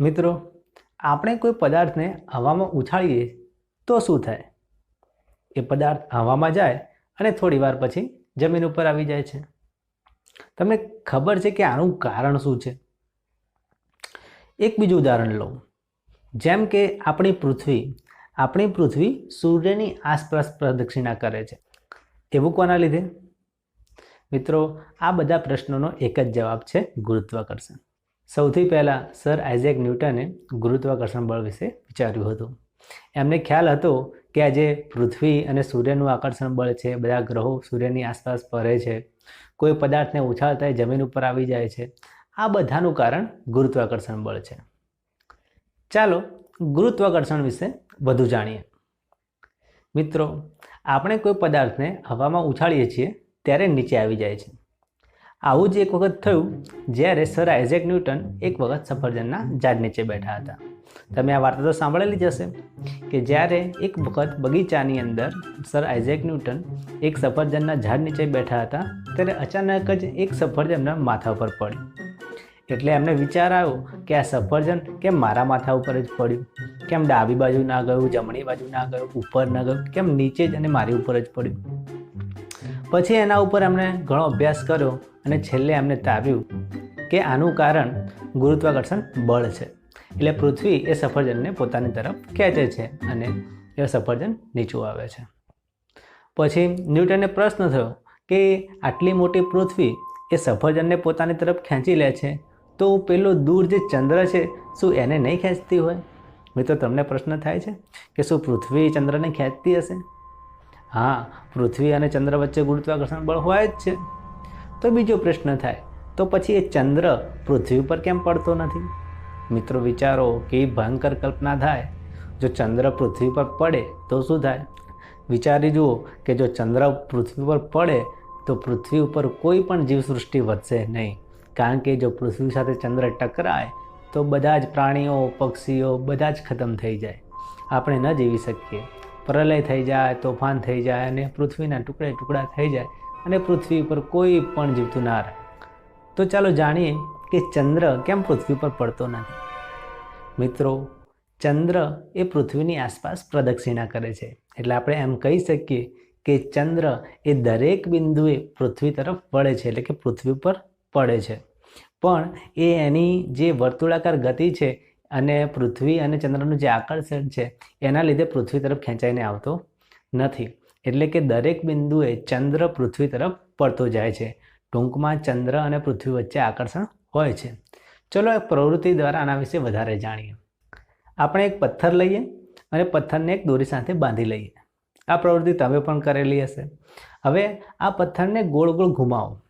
મિત્રો, આપણે કોઈ પદાર્થને હવામાં ઉછાળીએ તો શું થાય? એ પદાર્થ હવામાં જાય અને થોડી વાર પછી જમીન ઉપર આવી જાય છે. તમને ખબર છે કે આનું કારણ શું છે? એક બીજું ઉદાહરણ લો જેમ કે આપણી પૃથ્વી આપણી પૃથ્વી સૂર્યની આસપાસ પ્રદક્ષિણા કરે છે. એવું કોના લીધે? મિત્રો, આ બધા પ્રશ્નોનો એક જ જવાબ છે, ગુરુત્વાકર્ષણ. સૌથી પહેલાં સર આઇઝેક ન્યૂટને ગુરુત્વાકર્ષણ બળ વિશે વિચાર્યું હતું. એમને ખ્યાલ હતો કે આ જે પૃથ્વી અને સૂર્યનું આકર્ષણ બળ છે, બધા ગ્રહો સૂર્યની આસપાસ ફરે છે, કોઈ પદાર્થને ઉછાળતા જમીન ઉપર આવી જાય છે, આ બધાનું કારણ ગુરુત્વાકર્ષણ બળ છે. ચાલો ગુરુત્વાકર્ષણ વિશે વધુ જાણીએ. મિત્રો, આપણે કોઈ પદાર્થને હવામાં ઉછાળીએ છીએ ત્યારે નીચે આવી જાય છે. આવું જ એક વખત થયું જ્યારે સર આઇઝેક ન્યૂટન એક વખત સફરજનના ઝાડ નીચે બેઠા હતા. તમે આ વાર્તા તો સાંભળેલી જ હશે કે જ્યારે એક વખત બગીચાની અંદર સર આઇઝેક ન્યૂટન એક સફરજનના ઝાડ નીચે બેઠા હતા ત્યારે અચાનક જ એક સફરજન એમના માથા ઉપર પડ્યું. એટલે એમને વિચાર આવ્યો કે આ સફરજન કેમ મારા માથા ઉપર જ પડ્યું? કેમ ડાબી બાજુ ના ગયું, જમણી બાજુ ના ગયું, ઉપર ના ગયું, કેમ નીચે જ અને મારી ઉપર જ પડ્યું? પછી એના ઉપર એમણે ઘણો અભ્યાસ કર્યો અને છેલ્લે એમને તાવ્યું કે આનું કારણ ગુરુત્વાકર્ષણ બળ છે. એટલે પૃથ્વી એ સફરજનને પોતાની તરફ ખેંચે છે અને એ સફરજન નીચું આવે છે. પછી ન્યૂટનને પ્રશ્ન થયો કે આટલી મોટી પૃથ્વી એ સફરજનને પોતાની તરફ ખેંચી લે છે તો પેલો દૂર જે ચંદ્ર છે શું એને નહીં ખેંચતી હોય? મિત્રો, તમને પ્રશ્ન થાય છે કે શું પૃથ્વી ચંદ્રને ખેંચતી હશે? હા, પૃથ્વી અને ચંદ્ર વચ્ચે ગુરુત્વાકર્ષણ બળ હોય જ છે. તો બીજો પ્રશ્ન થાય, તો પછી એ ચંદ્ર પૃથ્વી ઉપર કેમ પડતો નથી? મિત્રો વિચારો કેવી ભયંકર કલ્પના થાય, જો ચંદ્ર પૃથ્વી પર પડે તો શું થાય? વિચારી જુઓ કે જો ચંદ્ર પૃથ્વી પર પડે, તો પૃથ્વી ઉપર કોઈ પણ જીવસૃષ્ટિ વધશે નહીં. કારણ કે જો પૃથ્વી સાથે ચંદ્ર ટકરાય, તો બધા જ પ્રાણીઓ, પક્ષીઓ બધા જ ખતમ થઈ જાય. આપણે ન જીવી શકીએ. પ્રલય થઈ જાય, તોફાન થઈ જાય અને પૃથ્વીના ટુકડે ટુકડા થઈ જાય. અને પૃથ્વી પર કોઈ પણ જીવતું ના રહે. તો ચાલો જાણીએ કે ચંદ્ર કેમ પૃથ્વી પર પડતો નથી. મિત્રો, ચંદ્ર એ પૃથ્વીની આસપાસ પ્રદક્ષિણા કરે છે. એટલે આપણે એમ કહી શકીએ કે ચંદ્ર એ દરેક બિંદુએ પૃથ્વી તરફ પડે છે, એટલે કે પૃથ્વી પર પડે છે. પણ એ એની જે વર્તુળાકાર ગતિ છે અને પૃથ્વી અને ચંદ્રનું જે આકર્ષણ છે, એના લીધે પૃથ્વી તરફ ખેંચાઈને આવતો નથી. એટલે કે દરેક બિંદુએ ચંદ્ર પૃથ્વી તરફ પડતો જાય છે. ટૂંકમાં ચંદ્ર અને પૃથ્વી વચ્ચે આકર્ષણ હોય છે. ચલો એક પ્રવૃત્તિ દ્વારા આના વિશે વધારે જાણીએ. આપણે એક પથ્થર લઈએ અને પથ્થરને એક દોરી સાથે બાંધી લઈએ. આ પ્રવૃત્તિ તમે પણ કરેલી હશે. હવે આ પથ્થરને ગોળ ગોળ ઘુમાવો.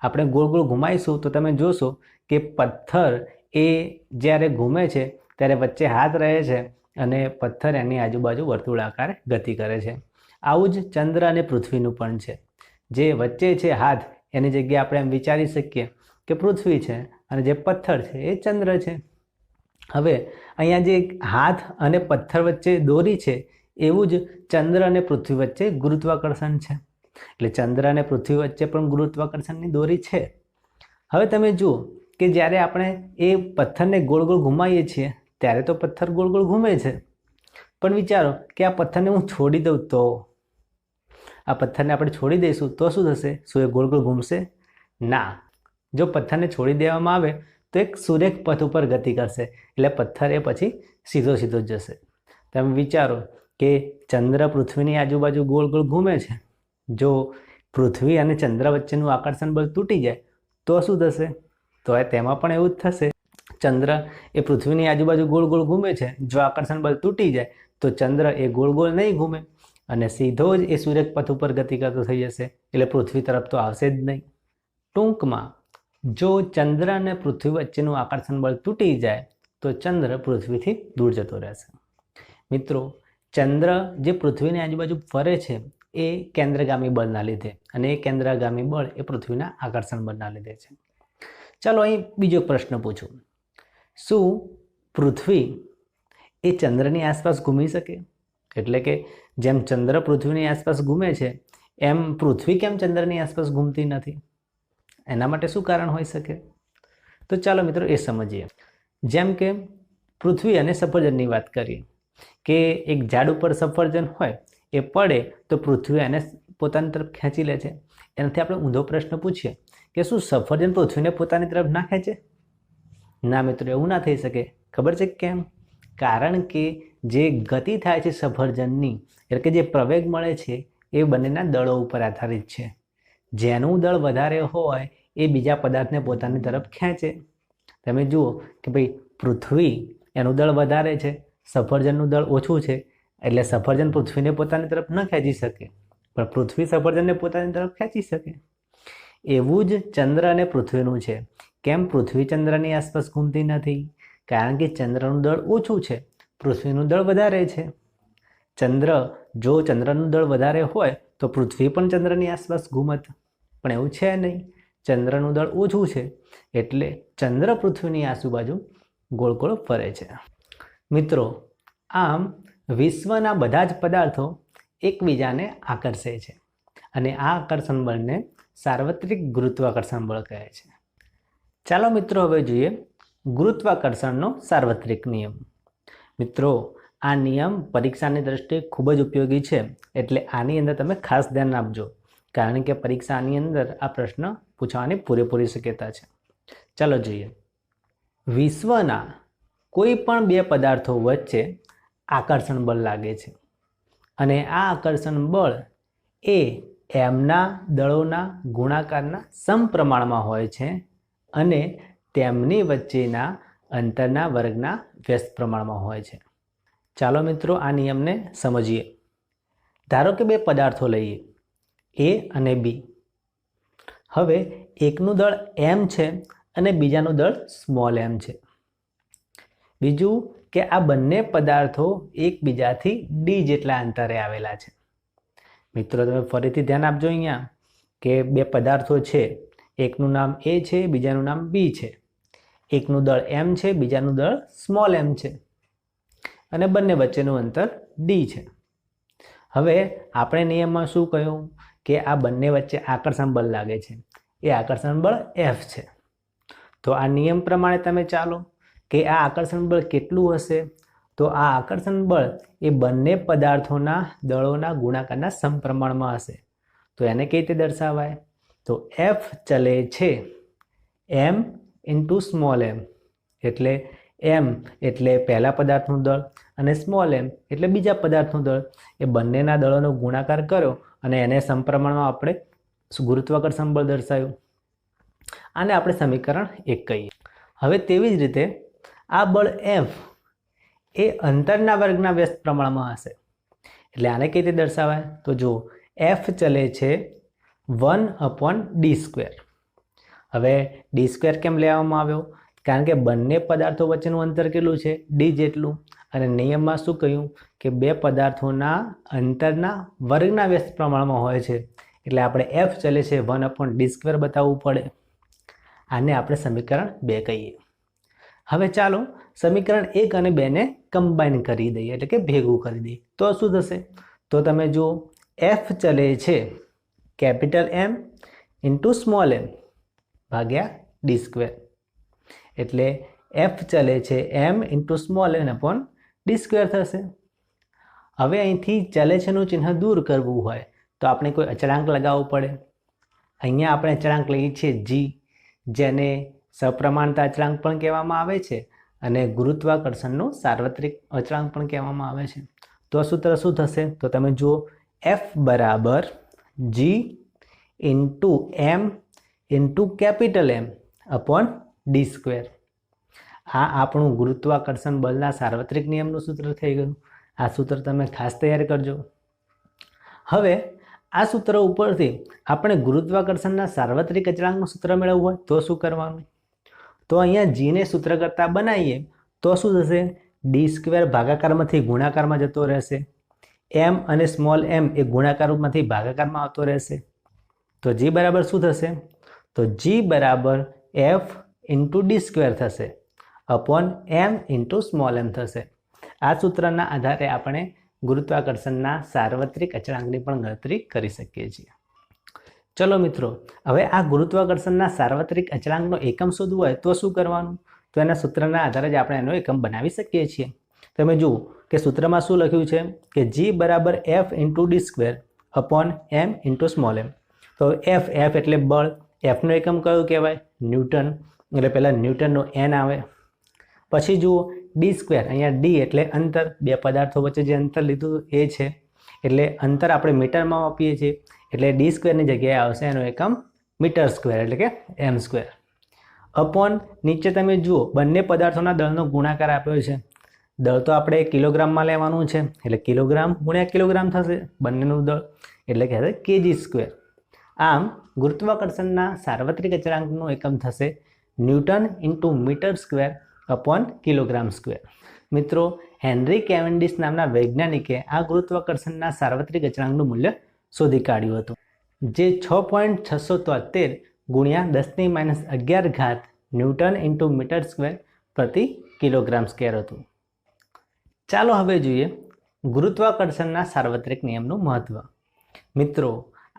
આપણે ગોળ ગોળ ઘુમાઈશું તો તમે જોશો કે પથ્થર એ જ્યારે ઘૂમે છે ત્યારે વચ્ચે હાથ રહે છે અને પથ્થર એની આજુબાજુ વર્તુળાકાર ગતિ કરે છે. આવું જ ચંદ્ર અને પૃથ્વીનું પણ છે. જે વચ્ચે છે હાથ, એની જગ્યાએ આપણે એમ વિચારી શકીએ કે પૃથ્વી છે અને જે પથ્થર છે એ ચંદ્ર છે. હવે અહીંયા જે હાથ અને પથ્થર વચ્ચે દોરી છે, એવું જ ચંદ્ર અને પૃથ્વી વચ્ચે ગુરુત્વાકર્ષણ છે. એટલે ચંદ્ર અને પૃથ્વી વચ્ચે પણ ગુરુત્વાકર્ષણની દોરી છે. હવે તમે જુઓ કે જ્યારે આપણે એ પથ્થરને ગોળ ગોળ ઘુમાવીએ છીએ, ત્યારે તો પથ્થર ગોળ ગોળ ઘૂમે છે. પણ વિચારો કે આ પથ્થરને હું છોડી દઉં તો? આ પથ્થરને આપણે છોડી દઈશું, તો શું થશે? એ ગોળ ગોળ ઘૂમશે? ના. જો પથ્થરને છોડી દેવામાં આવે, તો એક સુરેખ પથ ઉપર ગતિ કરશે. એટલે પથ્થર એ પછી સીધો સીધો જ જશે. તમે વિચારો કે ચંદ્ર પૃથ્વીની આજુબાજુ ગોળ ગોળ ઘૂમે છે. જો પૃથ્વી અને ચંદ્ર વચ્ચેનું આકર્ષણ બળ તૂટી જાય, તો શું થશે? તો તેમાં પણ એવું જ થશે. ચંદ્ર એ પૃથ્વીની આજુબાજુ ગોળ ગોળ ઘૂમે છે. જો આકર્ષણ બળ તૂટી જાય, તો ચંદ્ર એ ગોળ ગોળ નહીં ઘૂમે. અને સીધો જ એ સૂર્ય પથ ઉપર ગતિ કરતો થઈ જશે, એટલે પૃથ્વી તરફ તો આવશે જ નહીં. ટૂંકમાં, જો ચંદ્ર અને પૃથ્વી વચ્ચેનું આકર્ષણ બળ તૂટી જાય, તો ચંદ્ર પૃથ્વીથી દૂર જતો રહેશે. મિત્રો, ચંદ્ર જે પૃથ્વીની આજુબાજુ ફરે છે, એ કેન્દ્રગામી બળના લીધે અને એ કેન્દ્રગામી બળ એ પૃથ્વીના આકર્ષણ બળના લીધે છે. ચાલો અહીં બીજો પ્રશ્ન પૂછું. શું પૃથ્વી એ ચંદ્રની આસપાસ ઘૂમી શકે? એટલે કે જેમ ચંદ્ર પૃથ્વીની આસપાસ ઘૂમે છે, એમ પૃથ્વી કેમ ચંદ્રની આસપાસ ઘૂમતી નથી? એના માટે શું કારણ હોઈ શકે? તો ચાલો મિત્રો એ સમજીએ. જેમ કે પૃથ્વી અને સફરજનની વાત કરીએ, કે એક ઝાડ ઉપર સફરજન હોય, એ પડે તો પૃથ્વી એને પોતાની તરફ ખેંચી લે છે. એનાથી આપણે ઊંધો પ્રશ્ન પૂછીએ કે શું સફરજન પૃથ્વીને પોતાની તરફ ના ખેંચે? ના મિત્રો, એવું ના થઈ શકે. ખબર છે કેમ? કારણ કે જે ગતિ થાય છે સફરજનની, એટલે કે જે પ્રવેગ મળે છે, એ બંનેના દળો ઉપર આધારિત છે. જેનું દળ વધારે હોય, એ બીજા પદાર્થને પોતાની તરફ ખેંચે. તમે જુઓ કે ભાઈ પૃથ્વી એનું દળ વધારે છે, સફરજનનું દળ ઓછું છે, એટલે સફરજન પૃથ્વીને પોતાની તરફ ન ખેંચી શકે, પણ પૃથ્વી સફરજનને પોતાની તરફ ખેંચી શકે. એવું જ ચંદ્ર અને પૃથ્વીનું છે. કેમ પૃથ્વી ચંદ્રની આસપાસ ઘૂમતી નથી? કારણ કે ચંદ્રનું દળ ઓછું છે. પૃથ્વીનું દળ વધારે છે. ચંદ્ર, જો ચંદ્રનું દળ વધારે હોય, તો પૃથ્વી પણ ચંદ્રની આસપાસ ઘૂમત પણ એવું છે નહીં. ચંદ્રનું દળ ઓછું છે. એટલે ચંદ્ર પૃથ્વીની આજુબાજુ ગોળ ગોળ ફરે છે. મિત્રો, આમ વિશ્વના બધા જ પદાર્થો એકબીજાને આકર્ષે છે. અને આ આકર્ષણ બળને સાર્વત્રિક ગુરુત્વાકર્ષણ બળ કહે છે. ચાલો મિત્રો, હવે જોઈએ ગુરુત્વાકર્ષણનો સાર્વત્રિક નિયમ. મિત્રો, આ નિયમ પરીક્ષાની દ્રષ્ટિએ ખૂબ જ ઉપયોગી છે, એટલે આની અંદર તમે ખાસ ધ્યાન આપજો, કારણ કે પરીક્ષાની અંદર આ પ્રશ્ન પૂછવાની પૂરેપૂરી શક્યતા છે. ચાલો જોઈએ. વિશ્વના કોઈ પણ બે પદાર્થો વચ્ચે આકર્ષણ બળ લાગે છે, અને આ આકર્ષણ બળ એ એમના દળોના ગુણાકારના સમપ્રમાણમાં હોય છે, અને તેમની વચ્ચેના અંતરના વર્ગના વ્યસ્ત પ્રમાણમાં હોય છે. ચાલો મિત્રો આ નિયમને સમજીએ. ધારો કે બે પદાર્થો લઈએ. એ અને બી. હવે એકનું દળ એમ છે અને બીજાનું દળ સ્મોલ એમ છે. બીજું કે આ બંને પદાર્થો એકબીજાથી ડી જેટલા અંતરે આવેલા છે. મિત્રો, તમે ફરીથી ધ્યાન આપજો અહીંયા કે બે પદાર્થો છે. એકનું નામ એ છે, બીજાનું નામ બી છે. એકનું દળ એમ છે, બીજાનું દળ સ્મોલ એમ છે. અને બંને વચ્ચેનું અંતર ડી છે. હવે આપણે નિયમમાં શું કહ્યું? કે આ બંને વચ્ચે આકર્ષણ બળ લાગે છે. એ આકર્ષણ બળ એફ છે. તો આ નિયમ પ્રમાણે તમે ચાલો કે આ આકર્ષણ બળ કેટલું હશે? તો આ આકર્ષણ બળ એ બંને પદાર્થોના દળોના ગુણાકારના સમપ્રમાણમાં હશે. તો એને કઈ રીતે દર્શાવાય? તો એફ ચલે છે. એમ ઇન્ટુ સ્મોલ એમ એટલે એમ એટલે પહેલા પદાર્થનું દળ અને સ્મોલ એમ એટલે બીજા પદાર્થનું દળ. એ બંનેના દળોનો ગુણાકાર કર્યો અને એને સંપ્રમણમાં આપણે ગુરુત્વાકર્ષણ બળ દર્શાવ્યું. આને આપણે સમીકરણ એક કહીએ. હવે તેવી જ રીતે આ બળ એફ એ અંતરના વર્ગના વ્યસ્ત પ્રમાણમાં હશે. એટલે આને કઈ રીતે દર્શાવાય? તો જો એફ ચલે છે વન અપોન ડી સ્ક્વેર હવે ડી સ્ક્વેર કેમ લેવામાં આવ્યો? કારણ કે બંને પદાર્થો વચ્ચેનું અંતર કેટલું છે? ડી જેટલું. અને નિયમમાં શું કહ્યું? કે બે પદાર્થોના અંતરના વર્ગના વ્યસ્ત પ્રમાણમાં હોય છે. એટલે આપણે એફ ચલે છે વન અપોન ડી સ્ક્વેર બતાવવું પડે. આને આપણે સમીકરણ બે કહીએ. હવે ચાલો સમીકરણ એક અને બેને કમ્બાઈન કરી દઈએ. એટલે કે ભેગું કરી દઈએ. તો શું થશે? તો તમે જુઓ એફ ચલે છે capital M into small M ભાગ્યા ડી સ્ક્વેર એટલે એફ ચલે છે M into small N upon D square થશે. હવે અહીંથી ચલે છેનું ચિહ્ન દૂર કરવું હોય તો આપણે કોઈ અચળાંક લગાવવો પડે. અહીંયા આપણે અચળાંક લઈએ છીએ જી જેને સપ્રમાણતા અચળાંક પણ કહેવામાં આવે છે અને ગુરુત્વાકર્ષણનું સાર્વત્રિક અચળાંક પણ કહેવામાં આવે છે. તો સૂત્ર શું થશે? તો તમે જુઓ એફ બરાબર G into M into capital M upon D square આ આપણું ગુરુત્વાકર્ષણ બળના સાર્વત્રિક નિયમનું સૂત્ર થઈ ગયું. આ સૂત્ર તમે ખાસ તૈયાર કરજો. હવે આ સૂત્ર ઉપરથી આપણે ગુરુત્વાકર્ષણના સાર્વત્રિક અચળાંકનું સૂત્ર મેળવવું હોય તો શું કરવાનું? તો અહીંયા જીને સૂત્ર કરતાં બનાવીએ તો શું થશે? ડી સ્ક્વેર ભાગાકારમાંથી ગુણાકારમાં જતો રહેશે. એમ અને સ્મોલ એમ એ ગુણાકારમાંથી ભાગાકારમાં આવતો રહેશે. તો જી બરાબર શું થશે? તો જી બરાબર એફ ઇન્ટુ ડી સ્ક્વેર થશે upon M into small M થશે. આ સૂત્રના આધારે આપણે ગુરુત્વાકર્ષણના સાર્વત્રિક અચળાંકની પણ ગણતરી કરી શકીએ છીએ. ચલો મિત્રો, હવે આ ગુરુત્વાકર્ષણના સાર્વત્રિક અચળાંકનો એકમ શોધવું હોય તો શું કરવાનું? તો એના સૂત્રના આધારે જ આપણે એનો એકમ બનાવી શકીએ છીએ. તમે જુઓ કે સૂત્રમાં શું લખ્યું છે કે જી બરાબર F into D square upon M into small M તો એફ એફ એટલે બળ. એફનો એકમ કયું કહેવાય? ન્યૂટન. એટલે પહેલાં ન્યૂટનનો એન આવે. પછી જુઓ ડી સ્ક્વેર અહીંયા ડી એટલે અંતર. બે પદાર્થો વચ્ચે જે અંતર લીધું એ છે. એટલે અંતર આપણે મીટરમાં આપીએ છીએ. એટલે ડી સ્ક્વેરની જગ્યાએ આવશે એનો એકમ મીટર સ્ક્વેર એટલે કે એમ સ્ક્વેર અપોન નીચે તમે જુઓ, બંને પદાર્થોના દળનો ગુણાકાર આપ્યો છે. દળ તો આપણે કિલોગ્રામમાં લેવાનું છે. એટલે કિલોગ્રામ ગુણ્યા કિલોગ્રામ થશે બંનેનું દળ. એટલે કે હશે કેજી સ્ક્વેર આમ ગુરુત્વાકર્ષણના સાર્વત્રિક અચળાંકનું એકમ થશે newton into metre square upon kilogram square મિત્રો, હેનરી કેવેન્ડિસ નામના વૈજ્ઞાનિકે આ ગુરુત્વાકર્ષણના સાર્વત્રિક અચળાંકનું મૂલ્ય શોધી કાઢ્યું હતું, જે છ પોઈન્ટ છસો તોતેર ગુણ્યા દસની માઇનસ અગિયાર ઘાત ન્યૂટન ઇન્ટુ મીટર સ્ક્વેર પ્રતિ કિલોગ્રામ સ્ક્વેર હતું. ચાલો હવે જોઈએ ગુરુત્વાકર્ષણના સાર્વત્રિક નિયમનું મહત્વ. મિત્રો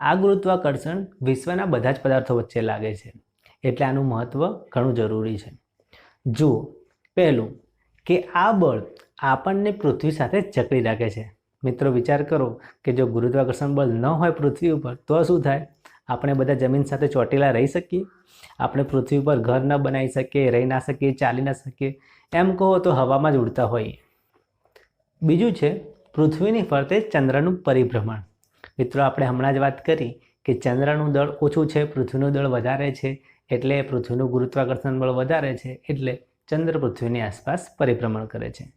આ ગુરુત્વાકર્ષણ વિશ્વના બધા જ પદાર્થો વચ્ચે લાગે છે. એટલે આનું મહત્ત્વ ઘણું જરૂરી છે. જુઓ, પહેલું કે આ બળ આપણને પૃથ્વી સાથે જકડી રાખે છે. મિત્રો, વિચાર કરો કે જો ગુરુત્વાકર્ષણ બળ ન હોય પૃથ્વી ઉપર, તો શું થાય? આપણે બધા જમીન સાથે ચોટેલા રહી શકીએ. આપણે પૃથ્વી ઉપર ઘર ન બનાવી શકીએ, રહી ના શકીએ, ચાલી ના શકીએ, એમ કહો તો હવામાં જ ઉડતા હોઈએ. બીજું છે, પૃથ્વીની ફરતે ચંદ્રનું પરિભ્રમણ. મિત્રો, આપણે હમણાં જ વાત કરી કે ચંદ્રનું દળ ઓછું છે, પૃથ્વીનું દળ વધારે છે, એટલે પૃથ્વીનું ગુરુત્વાકર્ષણ બળ વધારે છે, એટલે ચંદ્ર પૃથ્વીની આસપાસ પરિભ્રમણ કરે છે.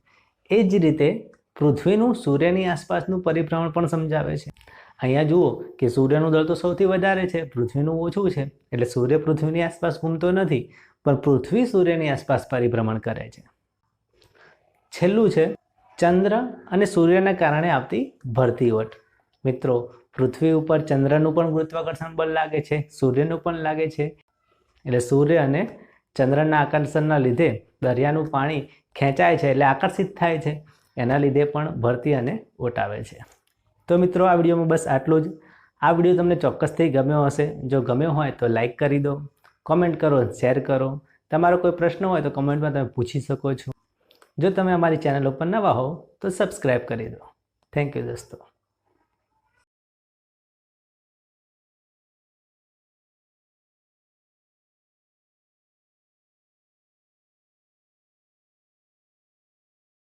એ જ રીતે પૃથ્વીનું સૂર્યની આસપાસનું પરિભ્રમણ પણ સમજાવે છે. અહીંયા જુઓ કે સૂર્યનું દળ તો સૌથી વધારે છે, પૃથ્વીનું ઓછું છે, એટલે સૂર્ય પૃથ્વીની આસપાસ ઘૂમતો નથી, પણ પૃથ્વી સૂર્યની આસપાસ પરિભ્રમણ કરે છે. છેલ્લું છે, ચંદ્ર અને સૂર્યના કારણે આવતી ભરતીઓટ મિત્રો, પૃથ્વી ઉપર ચંદ્રનું પણ ગુરુત્વાકર્ષણ બળ લાગે છે, સૂર્યનું પણ લાગે છે. એટલે સૂર્ય અને ચંદ્રના આકર્ષણના લીધે દરિયાનું પાણી ખેંચાય છે એટલે આકર્ષિત થાય છે. એના લીધે પણ ભરતી અને ઓટાવે છે. તો મિત્રો, આ વિડીયોમાં બસ આટલું જ. આ વીડિયો તમને ચોક્કસથી ગમ્યો હશે. જો ગમ્યો હોય તો લાઈક કરી દો, કોમેન્ટ કરો, શેર કરો. તમારો કોઈ પ્રશ્ન હોય તો કોમેન્ટમાં તમે પૂછી શકો છો. જો તમે અમારી ચેનલ ઉપર નવા હો તો સબસ્ક્રાઈબ કરી દો. થેન્ક યુ દોસ્તો.